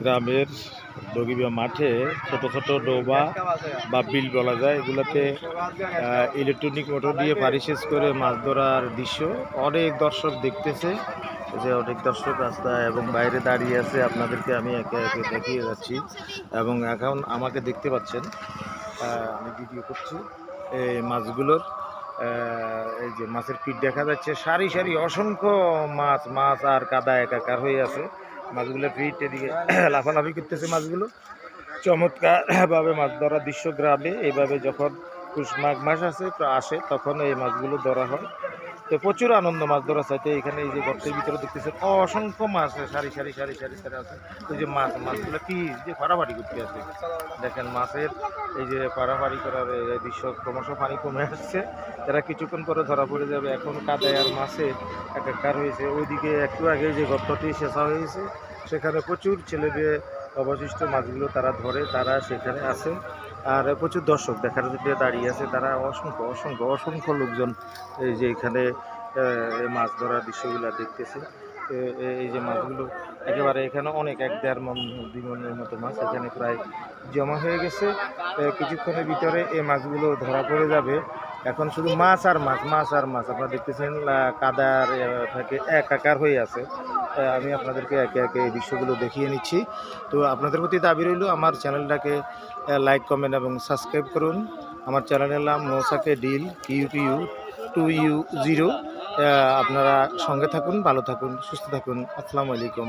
গ্রামের ডগিবা মাঠে ছোট ছোট ডোবা বা বিল বলা যায়, এগুলোতে ইলেকট্রনিক মোটর দিয়ে সেচ করে মাছ ধরার দৃশ্য অনেক দর্শক দেখতেছে। যে অনেক দর্শক রাস্তায় এবং বাইরে দাঁড়িয়ে আছে, আপনাদেরকে আমি একে একে দেখিয়ে যাচ্ছি এবং এখন আমাকে দেখতে পাচ্ছেন। আমি ভিডিও করছি এই মাছগুলোর। এই যে মাছের পিঠ দেখা যাচ্ছে, সারি সারি অসংখ্য মাছ মাছ আর কাদা একাকার হয়ে আছে। মাছগুলোর ফিট এদিকে লাফালাফি করতেছে মাছগুলো। চমৎকারভাবে মাছ ধরা দৃশ্য গ্রামে। এইভাবে যখন পুষ মাঘ মাস আসে আসে, তখন এই মাছগুলো ধরা হয়। তো প্রচুর আনন্দ মাছ ধরা চাইতে এখানে এই যে গর্তের ভিতরে দেখতেছেন, অসংখ্য মাছ সারি সারি সারি সারি সারি আছে। ওই যে মাছ, মাছগুলো কি যে ফাড়াফাড়ি করতে আছে। দেখেন মাছের এই যে পাড়াপাড়ি করার দৃশ্য ক্রমশ পানি কমে আসছে। তারা কিছুক্ষণ পরে ধরা পড়ে যাবে। এখন কাদায় আর মাছে একাকার হয়েছে। ওইদিকে একটু আগে যে গর্তটি শেষা হয়েছে, সেখানে প্রচুর ছেলে মেয়ে অবশিষ্ট মাছগুলো তারা ধরে, তারা সেখানে আছে। আর প্রচুর দর্শক দেখার জন্য দাঁড়িয়ে আছে, তারা অসংখ্য অসংখ্য অসংখ্য লোকজন এই যে এখানে মাছ ধরার দৃশ্যগুলো দেখতেছে। এই যে মাছগুলো, একেবারে এখানে অনেক, এক দেড় মন, দুই মনের মতো মাছ এখানে প্রায় জমা হয়ে গেছে। কিছুক্ষণের ভিতরে এই মাছগুলো ধরা পড়ে যাবে। এখন শুধু মাছ আর মাছ মাছ আর মাছ। আপনারা দেখতেছেন কাদার থাকে একাকার হয়ে আছে। আমি আপনাদেরকে একে একে এই দৃশ্যগুলো দেখিয়ে নিচ্ছি। তো আপনাদের প্রতি দাবি রইল, আমার চ্যানেলটাকে লাইক, কমেন্ট এবং সাবস্ক্রাইব করুন। আমার চ্যানেলের নাম নৌসাকে deal, Q Q, two U, zero. আপনারা সঙ্গে থাকুন ভালো থাকুন সুস্থ থাকুন। আসসালামু আলাইকুম।